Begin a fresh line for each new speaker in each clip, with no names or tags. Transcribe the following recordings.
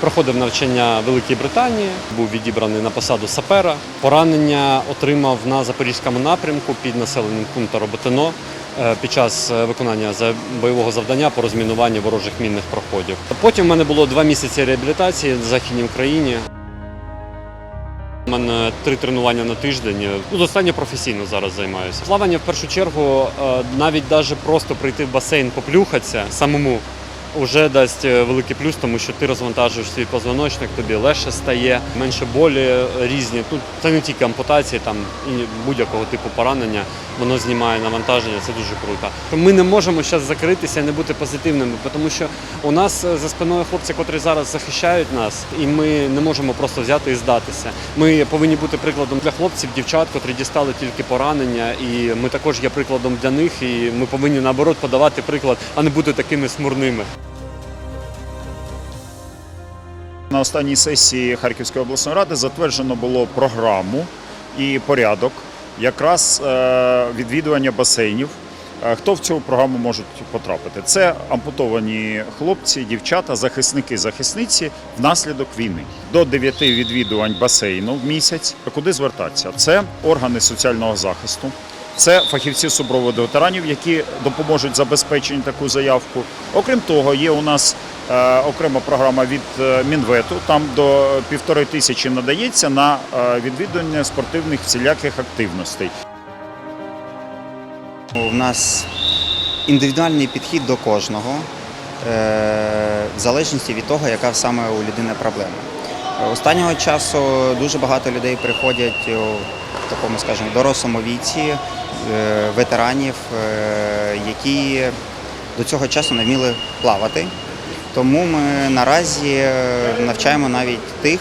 Проходив навчання Великій Британії, був відібраний на посаду сапера. Поранення отримав на запорізькому напрямку під населеним пунктом Роботино е, під час е, виконання бойового завдання по розмінуванню ворожих мінних проходів. Потім в мене було два місяці реабілітації в Західній Україні. У мене три тренування на тиждень. Ну, достатньо професійно зараз займаюся. Плавання в першу чергу, е, навіть даже просто прийти в басейн, поплюхатися самому. Вже дасть е, великий плюс, тому що ти розвантажуєш свій позвоночник, тобі легше стає, менше болі е, різні. Тут це не тільки ампутації, там і будь-якого типу поранення, воно знімає навантаження, це дуже круто. Ми не можемо зараз закритися і не бути позитивними, тому що у нас е, за спиною хлопці, котрі зараз захищають нас, і ми не можемо просто взяти і здатися. Ми повинні бути прикладом для хлопців, дівчат, котрі дістали тільки поранення, і ми також є прикладом для них. І ми повинні наоборот подавати приклад, а не бути такими смурними.
На останній сесії Харківської обласної ради затверджено було програму і порядок якраз е, відвідування басейнів. Е, Хто в цю програму можуть потрапити? Це ампутовані хлопці, дівчата, захисники, захисниці внаслідок війни. До 9 відвідувань басейну в місяць. Куди звертатися? Це органи соціального захисту. Це фахівці супроводу ветеранів, які допоможуть забезпеченні таку заявку. Окрім того, є у нас окрема програма від е, Мінвету. Там до півтори тисячі надається на е, відвідування спортивних всіляких активностей.
У нас індивідуальний підхід до кожного, е, в залежності від того, яка саме у людини проблема. Е, Останнього часу дуже багато людей приходять у такому, скажімо, дорослому віці, е, ветеранів, е, які до цього часу не вміли плавати. Тому ми наразі е, навчаємо навіть тих,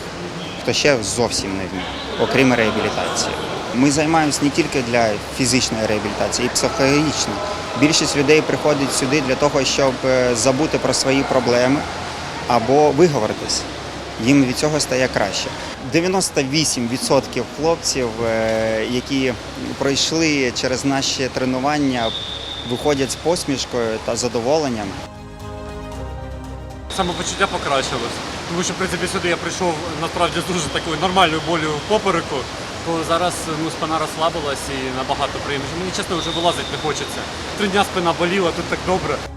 хто ще зовсім не вміє, окрім реабілітації. Ми займаємось не тільки для фізичної реабілітації, і психологічної. Більшість людей приходить сюди для того, щоб е, забути про свої проблеми або виговоритись. Їм від цього стає краще. 98% хлопців, е, які пройшли через наші тренування, виходять з посмішкою та задоволенням.
Самопочуття покращилось. Тому що, в принципі, сюди я прийшов насправді з дуже такою нормальною болю попереку, то зараз ну, спина розслабилась і набагато приємніше. Мені чесно вже вилазити не хочеться. Три дня спина боліла, тут так добре.